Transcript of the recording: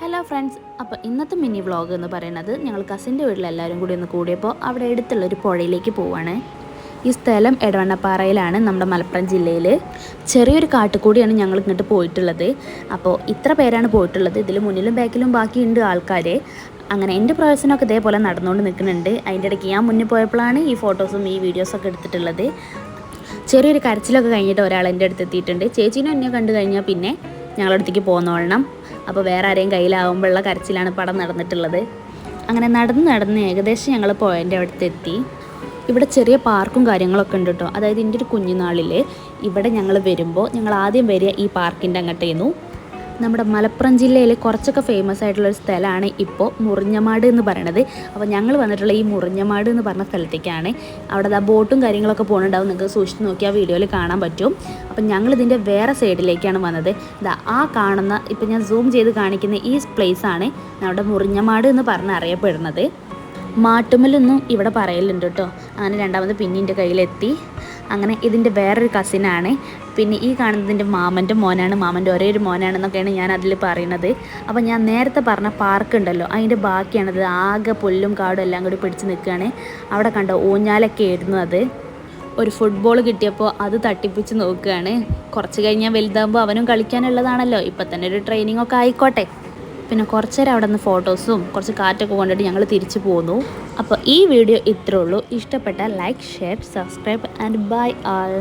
Hello friends അപ്പോൾ ഇന്നത്തെ mini vlog എന്ന് പറയുന്നത് ഞങ്ങൾ കസിന്റെ വീട്ടിലെല്ലാവരും കൂടി ഒന്ന് കൂടിയപ്പോൾ അവിടെ അടുത്തുള്ള ഒരു പുഴയിലേക്ക് പോവാണ്. ഈ സ്ഥലം എടവണ്ണപ്പാറയിലാണ് നമ്മുടെ മലപ്പുറം ജില്ലയിൽ ചെറിയൊരു കാട്ടുകൂടിയാണ് ഞങ്ങൾ ഇങ്ങോട്ട് പോയിട്ടുള്ളത്. അപ്പോൾ ഇത്ര പേരാണ് പോയിട്ടുള്ളത്. ഇതിൽ മുന്നിലും ബാക്കിലും ബാക്കിയുണ്ട് ആൾക്കാർ അങ്ങനെ എന്റെ പ്രവേശനമൊക്കെ ഇതേപോലെ നടന്നുകൊണ്ട് നിൽക്കുന്നുണ്ട്. അതിന്റെ ഇടയ്ക്ക് ഞാൻ മുന്നിൽ പോയപ്പോഴാണ് ഈ ഫോട്ടോസും ഈ വീഡിയോസൊക്കെ എടുത്തിട്ടുള്ളത്. ചെറിയൊരു കരച്ചിലൊക്കെ കഴിഞ്ഞിട്ട് ഒരാൾ എന്റെ അടുത്ത് എത്തിയിട്ടുണ്ട്. ചേച്ചീനെ എന്നെ കണ്ടു കഴിഞ്ഞാൽ പിന്നെ ഞങ്ങളുടെ അടുത്തേക്ക് പോന്നോളണം. അപ്പോൾ വേറെ ആരെയും കയ്യിലാവുമ്പോഴുള്ള കരച്ചിലാണ് പടം നടന്നിട്ടുള്ളത്. അങ്ങനെ നടന്ന് നടന്ന് ഏകദേശം ഞങ്ങൾ പോയന്റെ അടുത്ത് എത്തി. ഇവിടെ ചെറിയ പാർക്കും കാര്യങ്ങളൊക്കെ ഉണ്ട് കേട്ടോ. അതായത് എന്റെ ഒരു കുഞ്ഞുനാളിൽ ഇവിടെ ഞങ്ങൾ വരുമ്പോൾ ഞങ്ങൾ ആദ്യം വരിക ഈ പാർക്കിന്റെ അങ്ങോട്ടേന്നു. നമ്മുടെ മലപ്പുറം ജില്ലയിലെ കുറച്ചൊക്കെ ഫേമസ് ആയിട്ടുള്ള ഒരു സ്ഥലമാണ് ഇപ്പോൾ മുറിഞ്ഞമാട് എന്ന് പറയണത്. അപ്പോൾ ഞങ്ങൾ വന്നിട്ടുള്ള ഈ മുറിഞ്ഞമാട് എന്ന് പറഞ്ഞ സ്ഥലത്തേക്കാണ്. അവിടെ ആ ബോട്ടും കാര്യങ്ങളൊക്കെ പോകുന്നുണ്ടാവും നിങ്ങൾക്ക് സൂക്ഷിച്ച് നോക്കിയാൽ വീഡിയോയിൽ കാണാൻ പറ്റും. അപ്പം ഞങ്ങൾ ഇതിന്റെ വേറെ സൈഡിലേക്കാണ് വന്നത്. ഇതാ ആ കാണുന്ന ഇപ്പം ഞാൻ സൂം ചെയ്ത് കാണിക്കുന്ന ഈ പ്ലേസ് ആണ് നമ്മുടെ മുറിഞ്ഞമാട് എന്ന് പറഞ്ഞ് അറിയപ്പെടുന്നത്. മാട്ടുമ്മലൊന്നും ഇവിടെ പറയലുണ്ട് കേട്ടോ. അങ്ങനെ രണ്ടാമത് പിന്നെ എന്റെ കയ്യിലെത്തി. അങ്ങനെ ഇതിന്റെ വേറൊരു കസിനാണ് പിന്നെ ഈ കാണുന്നതിന്റെ മാമന്റെ മോനാണ്. മാമന്റെ ഒരേ ഒരു മോനാണെന്നൊക്കെയാണ് ഞാൻ അതിൽ പറയുന്നത്. അപ്പോൾ ഞാൻ നേരത്തെ പറഞ്ഞ പാർക്ക് ഉണ്ടല്ലോ അതിന്റെ ബാക്കിയാണത് ആകെ പുല്ലും കാടും എല്ലാം കൂടി പിടിച്ച് നിൽക്കുകയാണ് അവിടെ കണ്ടോ ഊഞ്ഞാലൊക്കെ ആയിരുന്നു അത്. ഒരു ഫുട്ബോൾ കിട്ടിയപ്പോൾ അത് തട്ടിപ്പിച്ച് നോക്കുകയാണ് കുറച്ച് കഴിഞ്ഞാൽ വലുതാകുമ്പോൾ അവനും കളിക്കാനുള്ളതാണല്ലോ. ഇപ്പം തന്നെ ഒരു ട്രെയിനിങ് ഒക്കെ ആയിക്കോട്ടെ. പിന്നെ കുറച്ച് നേരം അവിടെ നിന്ന് ഫോട്ടോസും കുറച്ച് കാറ്റൊക്കെ കൊണ്ടിട്ട് ഞങ്ങൾ തിരിച്ചു പോന്നു. അപ്പോൾ ഈ വീഡിയോ ഇത്രേ ഉള്ളൂ. ഇഷ്ടപ്പെട്ട like share subscribe and bye all